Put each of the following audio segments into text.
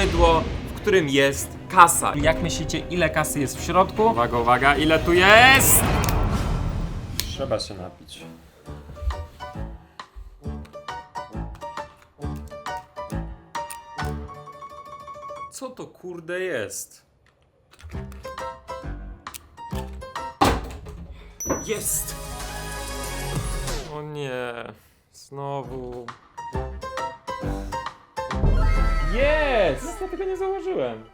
mydło, w którym jest kasa. Jak myślicie, ile kasy jest w środku? Uwaga, uwaga, ile tu jest? Trzeba się napić. Co to kurde jest? Jest! O nie, znowu. Nie założyłem.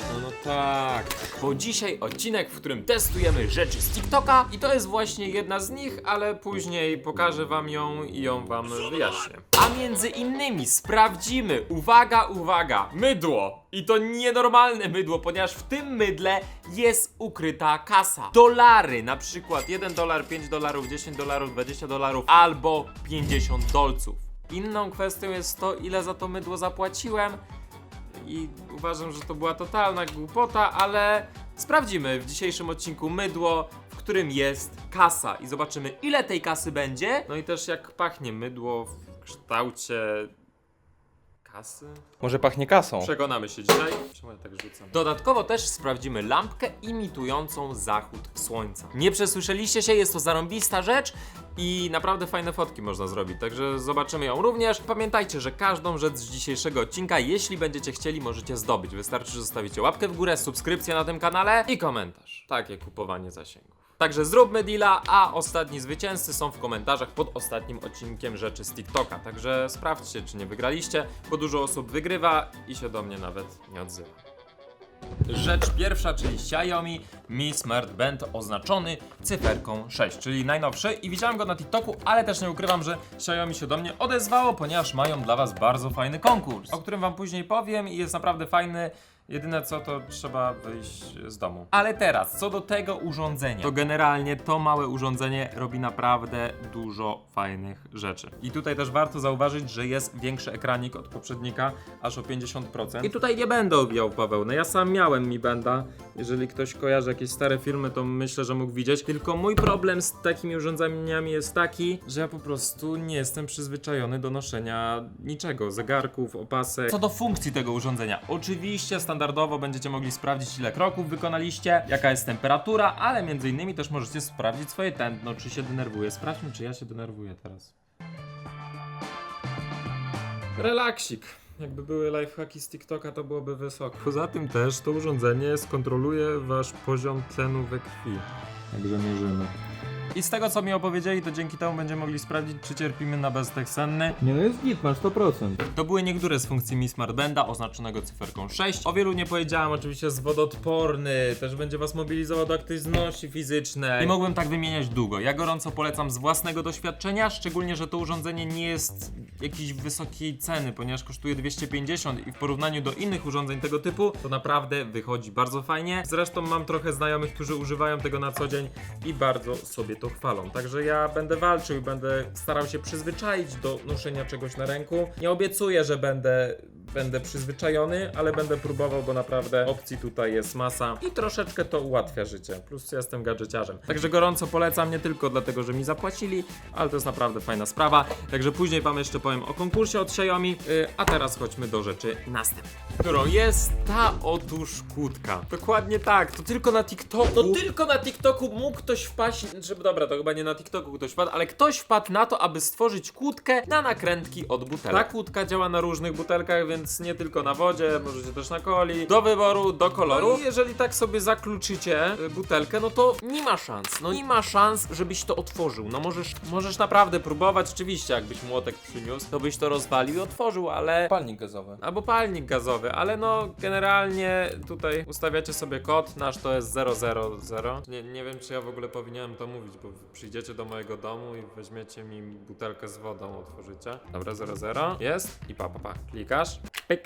No, no tak. Bo dzisiaj odcinek, w którym testujemy rzeczy z TikToka i to jest właśnie jedna z nich, ale później pokażę wam ją i ją wam wyjaśnię. A między innymi sprawdzimy, uwaga, uwaga, mydło. I to nienormalne mydło, ponieważ w tym mydle jest ukryta kasa. Dolary, na przykład 1 dolar, 5 dolarów, 10 dolarów, 20 dolarów albo 50 dolców. Inną kwestią jest to, ile za to mydło zapłaciłem i uważam, że to była totalna głupota, ale sprawdzimy w dzisiejszym odcinku mydło, w którym jest kasa i zobaczymy ile tej kasy będzie. No i też jak pachnie mydło w kształcie kasy. Może pachnie kasą? Przekonamy się dzisiaj. Czemu ja tak rzucam? Dodatkowo też sprawdzimy lampkę imitującą zachód słońca. Nie przesłyszeliście się, jest to zarąbista rzecz i naprawdę fajne fotki można zrobić, także zobaczymy ją również. Pamiętajcie, że każdą rzecz z dzisiejszego odcinka, jeśli będziecie chcieli, możecie zdobyć. Wystarczy, że zostawicie łapkę w górę, subskrypcję na tym kanale i komentarz. Takie kupowanie zasięgów. Także zróbmy deala, a ostatni zwycięzcy są w komentarzach pod ostatnim odcinkiem rzeczy z TikToka. Także sprawdźcie, czy nie wygraliście, bo dużo osób wygrywa i się do mnie nawet nie odzywa. Rzecz pierwsza, czyli Xiaomi Mi Smart Band oznaczony cyferką 6, czyli najnowszy i widziałem go na TikToku, ale też nie ukrywam, że Xiaomi się do mnie odezwało, ponieważ mają dla Was bardzo fajny konkurs, o którym Wam później powiem i jest naprawdę fajny. Jedyne co to trzeba wyjść z domu. Ale teraz, co do tego urządzenia, to generalnie to małe urządzenie robi naprawdę dużo fajnych rzeczy. I tutaj też warto zauważyć, że jest większy ekranik od poprzednika, aż o 50%. I tutaj nie będę owijał w bawełnę, ja sam miałem Mi Benda. Jeżeli ktoś kojarzy jakieś stare filmy, to myślę, że mógł widzieć. Tylko mój problem z takimi urządzeniami jest taki, że ja po prostu nie jestem przyzwyczajony do noszenia niczego, zegarków, opasek. Co do funkcji tego urządzenia, oczywiście standardowo będziecie mogli sprawdzić ile kroków wykonaliście, jaka jest temperatura, ale między innymi też możecie sprawdzić swoje tętno, czy się denerwuje. Sprawdźmy, czy ja się denerwuję teraz. Relaksik. Jakby były lifehacki z TikToka, to byłoby wysoko. Poza tym też to urządzenie skontroluje wasz poziom tlenu we krwi. Także mierzymy. I z tego co mi opowiedzieli, to dzięki temu będziemy mogli sprawdzić, czy cierpimy na beztek senny. Nie no jest git, masz 100%. To były niektóre z funkcji Mi Smart Banda oznaczonego cyferką 6. O wielu nie powiedziałem, oczywiście jest wodoodporny, też będzie was mobilizował do aktywności fizycznej. I mogłem tak wymieniać długo. Ja gorąco polecam z własnego doświadczenia, szczególnie, że to urządzenie nie jest jakiejś wysokiej ceny, ponieważ kosztuje 250 i w porównaniu do innych urządzeń tego typu, to naprawdę wychodzi bardzo fajnie. Zresztą mam trochę znajomych, którzy używają tego na co dzień i bardzo sobie to chwalą. Także ja będę walczył i będę starał się przyzwyczaić do noszenia czegoś na ręku. Nie obiecuję, że będę będę przyzwyczajony, ale będę próbował, bo naprawdę opcji tutaj jest masa i troszeczkę to ułatwia życie. Plus jestem gadżeciarzem. Także gorąco polecam, nie tylko dlatego, że mi zapłacili, ale to jest naprawdę fajna sprawa. Także później wam jeszcze powiem o konkursie od Xiaomi, yy, a teraz chodźmy do rzeczy następnej. Którą jest ta otóż kłódka. Dokładnie tak, to tylko na TikToku. To tylko na TikToku mógł ktoś wpaść, żeby dobra, to chyba nie na TikToku ktoś wpadł, ale ktoś wpadł na to, aby stworzyć kłódkę na nakrętki od butelek. Ta kłódka działa na różnych butelkach, więc nie tylko na wodzie, możecie też na coli. Do wyboru, do koloru. No i jeżeli tak sobie zakluczycie y, butelkę, no to nie ma szans. No nie ma szans, żebyś to otworzył. No możesz, możesz naprawdę próbować. Oczywiście, jakbyś młotek przyniósł, to byś to rozwalił i otworzył, ale Palnik gazowy. Albo palnik gazowy, ale no generalnie tutaj ustawiacie sobie kod, nasz to jest 000. Nie, nie wiem czy ja w ogóle powinienem to mówić, bo wy przyjdziecie do mojego domu i weźmiecie mi butelkę z wodą, otworzycie. Dobra, 00. Jest i pa, pa, pa. Klikasz,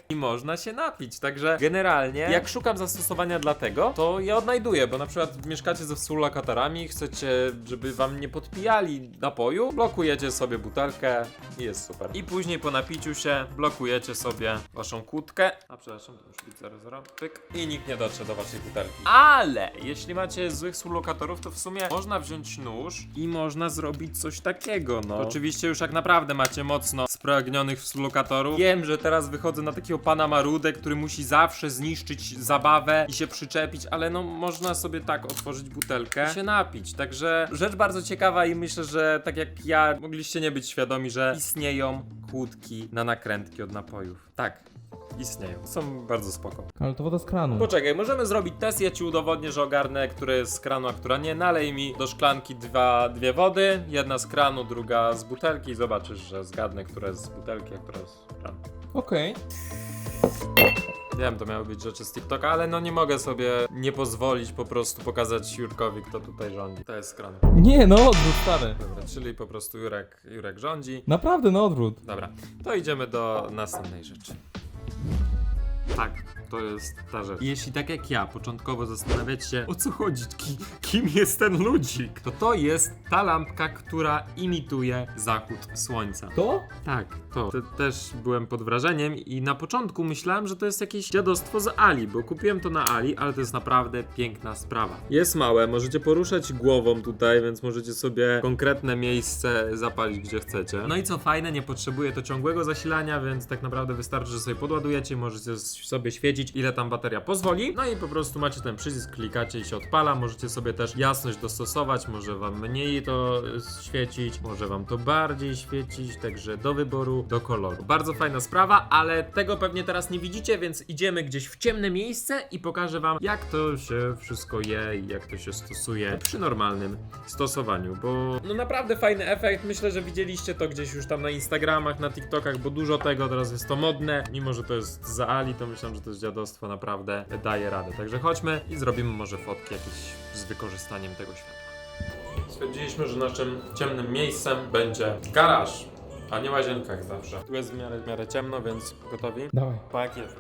i można się napić. Także generalnie jak szukam zastosowania dla tego, to je odnajduję, bo na przykład mieszkacie ze współlokatorami, chcecie, żeby wam nie podpijali napoju, blokujecie sobie butelkę i jest super. I później po napiciu się blokujecie sobie waszą kłódkę. A przepraszam, to musi być 00. Pyk. I nikt nie dotrze do waszej butelki. Ale jeśli macie złych współlokatorów, to w sumie można wziąć nóż i można zrobić coś takiego, no. Oczywiście już jak naprawdę macie mocno spragnionych współlokatorów. Wiem, że teraz wychodzę na takiego pana Marudę, który musi zawsze zniszczyć zabawę i się przyczepić, ale no można sobie tak otworzyć butelkę i się napić. Także rzecz bardzo ciekawa i myślę, że tak jak ja, mogliście nie być świadomi, że istnieją kłódki na nakrętki od napojów. Tak, istnieją. Są bardzo spoko. Ale to woda z kranu. Poczekaj, możemy zrobić test, ja ci udowodnię, że ogarnę, które jest z kranu, a która nie. Nalej mi do szklanki dwa, dwie wody, jedna z kranu, druga z butelki i zobaczysz, że zgadnę, która jest z butelki, a która jest z kranu. Okej. Wiem, to miały być rzeczy z TikToka, ale no nie mogę sobie nie pozwolić po prostu pokazać Jurkowi, kto tutaj rządzi. To jest z kranu. Nie, no odwrót, stary. Dobra, czyli po prostu Jurek, Jurek rządzi. Naprawdę, no odwrót. Dobra, to idziemy do następnej rzeczy. Tak, to jest ta rzecz. Jeśli tak jak ja początkowo zastanawiać się, o co chodzi, ki, kim jest ten ludzik, to to jest ta lampka, która imituje zachód słońca. To? Tak, to. Te, też byłem pod wrażeniem i na początku myślałem, że to jest jakieś dziadostwo z Ali, bo kupiłem to na Ali, ale to jest naprawdę piękna sprawa. Jest małe, możecie poruszać głową tutaj, więc możecie sobie konkretne miejsce zapalić gdzie chcecie. No i co fajne, nie potrzebuje to ciągłego zasilania, więc tak naprawdę wystarczy, że sobie podładujecie, możecie sobie świecić ile tam bateria pozwoli. No i po prostu macie ten przycisk, klikacie i się odpala. Możecie sobie też jasność dostosować, może wam mniej to y, świecić, może wam to bardziej świecić, także do wyboru, do koloru. Bardzo fajna sprawa, ale tego pewnie teraz nie widzicie, więc idziemy gdzieś w ciemne miejsce i pokażę wam, jak to się wszystko je i jak to się stosuje przy normalnym stosowaniu, bo no naprawdę fajny efekt. Myślę, że widzieliście to gdzieś już tam na Instagramach, na TikTokach, bo dużo tego teraz jest to modne. Mimo, że to jest za Ali, to myślę, że to dziadostwo naprawdę daje radę. Także chodźmy i zrobimy może fotki jakieś z wykorzystaniem tego światła. Stwierdziliśmy, że naszym ciemnym miejscem będzie garaż, a nie łazienka jak zawsze. Tu jest w miarę, w miarę ciemno, więc gotowi? Dawaj. Tak jest.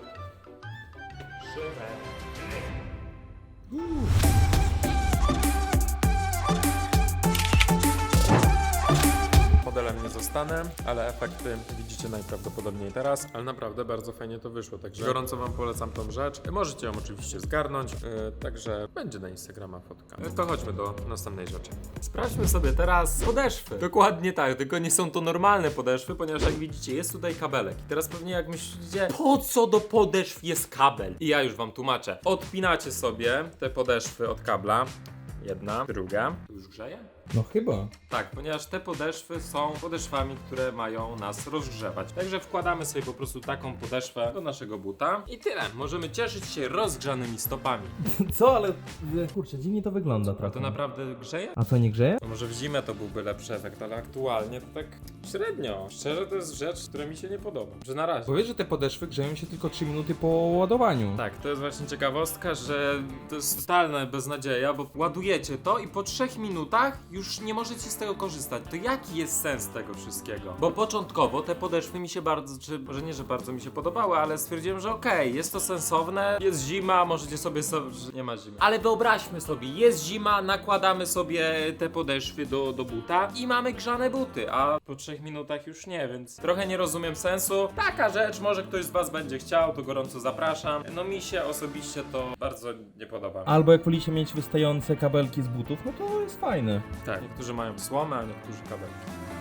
Modelem nie zostanę, ale efekty najprawdopodobniej teraz, ale naprawdę bardzo fajnie to wyszło, także gorąco wam polecam tą rzecz. Możecie ją oczywiście zgarnąć, yy, także będzie na Instagrama fotka. Yy, To chodźmy do następnej rzeczy. Sprawdźmy sobie teraz podeszwy. Dokładnie tak, tylko nie są to normalne podeszwy, ponieważ jak widzicie jest tutaj kabelek. I teraz pewnie jak myślicie, po co do podeszw jest kabel? I ja już wam tłumaczę. Odpinacie sobie te podeszwy od kabla. Jedna, druga. Tu już grzeje? No chyba. Tak, ponieważ te podeszwy są podeszwami, które mają nas rozgrzewać. Także wkładamy sobie po prostu taką podeszwę do naszego buta i tyle. Możemy cieszyć się rozgrzanymi stopami. Co, ale kurczę, dziwnie to wygląda A trochę. to naprawdę grzeje? A co, nie grzeje? No może w zimę to byłby lepszy efekt, ale aktualnie to tak średnio. Szczerze to jest rzecz, która mi się nie podoba. Że na razie. Powiedz, że te podeszwy grzeją się tylko 3 minuty po ładowaniu. Tak, to jest właśnie ciekawostka, że to jest totalna beznadzieja, bo ładujecie to i po trzech minutach już nie możecie z tego korzystać. To jaki jest sens tego wszystkiego? Bo początkowo te podeszwy mi się bardzo, czy może nie, że bardzo mi się podobały, ale stwierdziłem, że okej, jest to sensowne, jest zima, możecie sobie, sobie nie ma zimy. Ale wyobraźmy sobie, jest zima, nakładamy sobie te podeszwy do, do buta i mamy grzane buty, a po trzech minutach już nie, więc trochę nie rozumiem sensu. Taka rzecz, może ktoś z was będzie chciał, to gorąco zapraszam. No mi się osobiście to bardzo nie podoba. Albo jak wolicie mieć wystające kabelki z butów, no to jest fajne. Tak, niektórzy mają słomę, a niektórzy kabelki.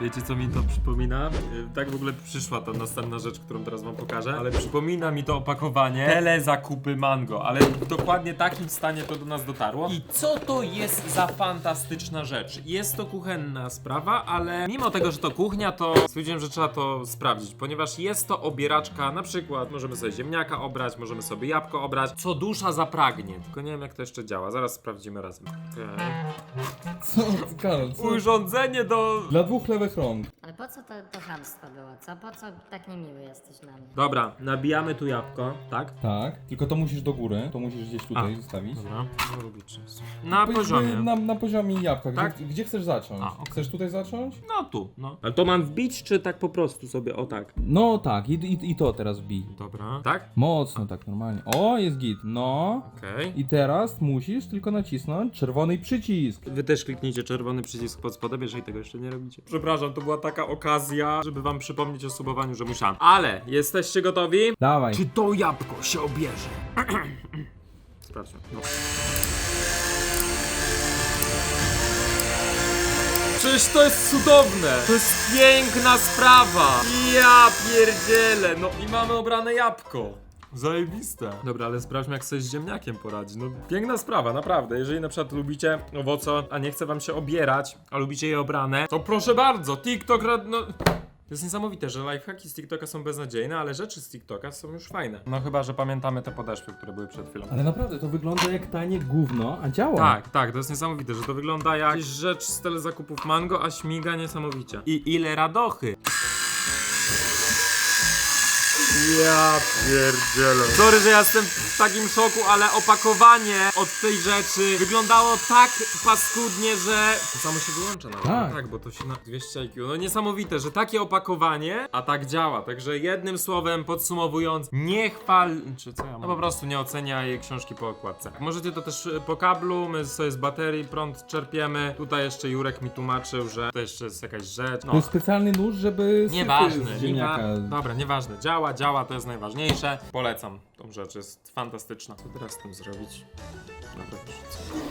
Wiecie co mi to przypomina? Yy, Tak w ogóle przyszła ta następna rzecz, którą teraz wam pokażę, ale przypomina mi to opakowanie tele zakupy mango, ale w dokładnie takim stanie to do nas dotarło. I co to jest za fantastyczna rzecz? Jest to kuchenna sprawa, ale mimo tego, że to kuchnia, to stwierdziłem, że trzeba to sprawdzić, ponieważ jest to obieraczka, na przykład możemy sobie ziemniaka obrać, możemy sobie jabłko obrać, co dusza zapragnie. Tylko nie wiem jak to jeszcze działa, zaraz sprawdzimy razem. Okej. Co, Karol, co? Urządzenie do. Dla dwóch rąk. Ale po co to, to chamstwo było, co? Po co tak niemiły jesteś na mnie? Dobra, nabijamy tu jabłko, tak? Tak, tylko to musisz do góry, to musisz gdzieś tutaj A. zostawić. Dobra, na Powiedzmy poziomie. Na, na poziomie jabłka. Gdzie, Tak? gdzie chcesz zacząć? A, okej. Chcesz tutaj zacząć? No tu, no. Ale to mam wbić, czy tak po prostu sobie, o tak? No tak, i, i, i to teraz bij. Dobra. Tak? Mocno, tak normalnie. O, jest git. No. Okej. I teraz musisz tylko nacisnąć czerwony przycisk. Wy też kliknijcie czerwony przycisk pod spodem, jeżeli tego jeszcze nie robicie. Przepraszam, to była taka okazja, żeby wam przypomnieć o subowaniu, że musiałem. Ale, jesteście gotowi? Dawaj. Czy to jabłko się obierze? Sprawdźmy. No. Przecież to jest cudowne! To jest piękna sprawa! Ja pierdzielę! No i mamy obrane jabłko. Zajebiste. Dobra, ale sprawdźmy jak sobie z ziemniakiem poradzi. No piękna sprawa, naprawdę. Jeżeli na przykład lubicie owoce, a nie chce wam się obierać, a lubicie je obrane, to proszę bardzo, TikTok rad... no... To jest niesamowite, że lifehacki z TikToka są beznadziejne, ale rzeczy z TikToka są już fajne. No chyba, że pamiętamy te podeszwy, które były przed chwilą. Ale naprawdę, to wygląda jak tanie gówno, a działa. Tak, tak, to jest niesamowite, że to wygląda jak rzecz z stylu zakupów mango, a śmiga niesamowicie. I ile radochy! Ja pierdzielę. Sorry, że ja jestem w takim szoku, ale opakowanie od tej rzeczy wyglądało tak paskudnie, że... To samo się wyłącza nawet. Tak. tak, bo to się na 200 IQ. No niesamowite, że takie opakowanie, a tak działa. Także jednym słowem podsumowując, nie chwal... Czy co ja mam? No po prostu nie ocenia jej książki po okładce. Możecie to też y, po kablu, my sobie z baterii prąd czerpiemy. Tutaj jeszcze Jurek mi tłumaczył, że to jeszcze jest jakaś rzecz. To No. jest specjalny nóż, żeby sypy Nieważne, z nie ziemniaka... Dobra, nieważne. Działa, działa, to jest najważniejsze. Polecam tą rzecz, jest fantastyczna. Co teraz z tym zrobić? Dobra.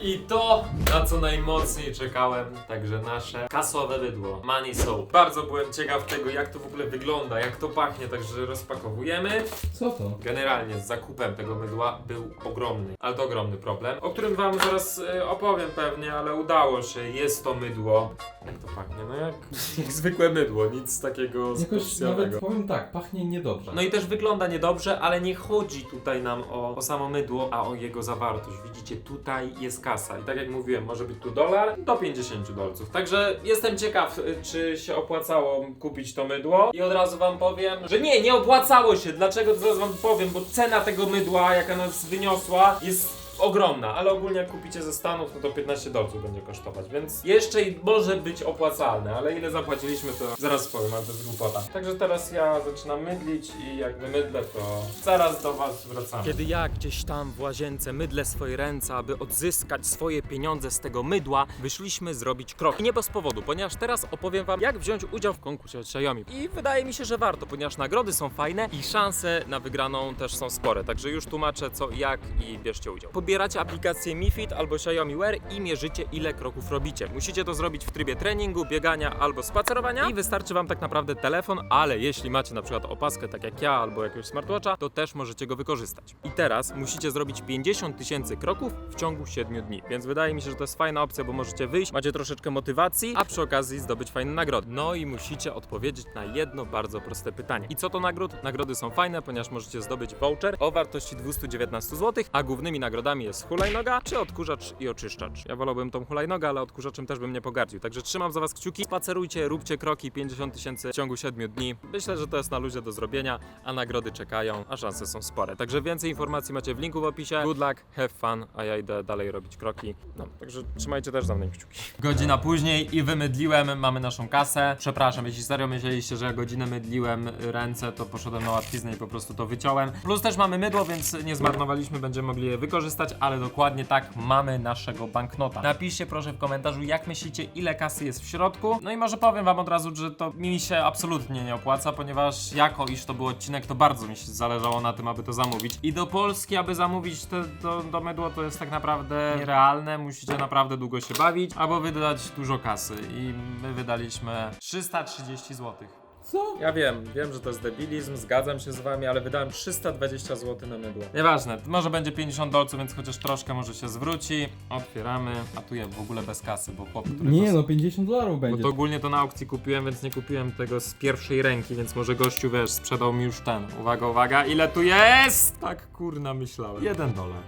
I to, na co najmocniej czekałem, także nasze kasowe bydło, Money Soap. Bardzo byłem ciekaw tego, jak to w ogóle wygląda, jak to pachnie, także rozpakowujemy. Co to? Generalnie z zakupem tego mydła był ogromny, ale to ogromny problem, o którym wam zaraz y, opowiem pewnie, ale udało się, jest to mydło. Jak to pachnie? No jak, jak zwykłe mydło, nic takiego Jakoś specjalnego. nawet powiem tak, pachnie niedobrze. No i też wygląda niedobrze, ale nie chodzi tutaj nam o, o samo mydło, a o jego zawartość. Widzicie, tutaj jest kasa. I tak jak mówiłem, może być tu dolar do 50 dolców. Także jestem ciekaw, y, czy się opłacało kupić to mydło. I od razu wam powiem, że nie, nie opłacało się. Dlaczego? To zaraz wam powiem, bo cena tego mydła, jaka nas wyniosła, jest ogromna, ale ogólnie jak kupicie ze Stanów, no to 15 dolców będzie kosztować, więc jeszcze i może być opłacalne, ale ile zapłaciliśmy to zaraz powiem, ale to jest głupota. Także teraz ja zaczynam mydlić i jak wymydlę, to zaraz do was wracamy. Kiedy ja gdzieś tam w łazience mydlę swoje ręce, aby odzyskać swoje pieniądze z tego mydła, wyszliśmy zrobić krok. I nie bez powodu, ponieważ teraz opowiem wam, jak wziąć udział w konkursie od Xiaomi. I wydaje mi się, że warto, ponieważ nagrody są fajne i szanse na wygraną też są spore. Także już tłumaczę co jak i bierzcie udział. Pobieracie aplikację Mi Fit albo Xiaomi Wear i mierzycie ile kroków robicie. Musicie to zrobić w trybie treningu, biegania albo spacerowania i wystarczy wam tak naprawdę telefon, ale jeśli macie na przykład opaskę tak jak ja albo jakiegoś smartwatcha, to też możecie go wykorzystać. I teraz musicie zrobić 50 tysięcy kroków w ciągu 7 dni. Więc wydaje mi się, że to jest fajna opcja, bo możecie wyjść, macie troszeczkę motywacji, a przy okazji zdobyć fajne nagrody. No i musicie odpowiedzieć na jedno bardzo proste pytanie. I co to nagród? Nagrody są fajne, ponieważ możecie zdobyć voucher o wartości 219 zł, a głównymi nagrodami jest hulajnoga czy odkurzacz i oczyszczacz. Ja wolałbym tą hulajnogę, ale odkurzaczem też bym nie pogardził. Także trzymam za was kciuki, spacerujcie, róbcie kroki 50 tysięcy w ciągu 7 dni. Myślę, że to jest na luzie do zrobienia, a nagrody czekają, a szanse są spore. Także więcej informacji macie w linku w opisie. Good luck, have fun, a ja idę dalej robić kroki. No, także trzymajcie też za mnie kciuki. Godzina później i wymydliłem, mamy naszą kasę. Przepraszam, jeśli serio myśleliście, że godzinę mydliłem ręce, to poszedłem na łatwiznę i po prostu to wyciąłem. Plus też mamy mydło, więc nie zmarnowaliśmy, będziemy mogli je wykorzystać, ale dokładnie tak mamy naszego banknota. Napiszcie proszę w komentarzu, jak myślicie, ile kasy jest w środku. No i może powiem wam od razu, że to mi się absolutnie nie opłaca, ponieważ jako iż to był odcinek, to bardzo mi się zależało na tym, aby to zamówić. I do Polski, aby zamówić te, to, to mydło, to jest tak naprawdę nierealne. Musicie naprawdę długo się bawić, albo wydać dużo kasy. I my wydaliśmy 330 zł. Co? Ja wiem, wiem, że to jest debilizm, zgadzam się z wami, ale wydałem 320 zł na mydło. Nieważne, może będzie 50 dolców, więc chociaż troszkę może się zwróci. Otwieramy, a tu ja w ogóle bez kasy, bo chłop, który Nie to... no, 50 dolarów Bo będzie. to ogólnie to na aukcji kupiłem, więc nie kupiłem tego z pierwszej ręki, więc może gościu, wiesz, sprzedał mi już ten. Uwaga, uwaga, ile tu jest? Tak kurna myślałem. 1 dolar.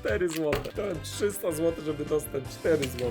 4 zł. To 300 zł, żeby dostać 4 zł.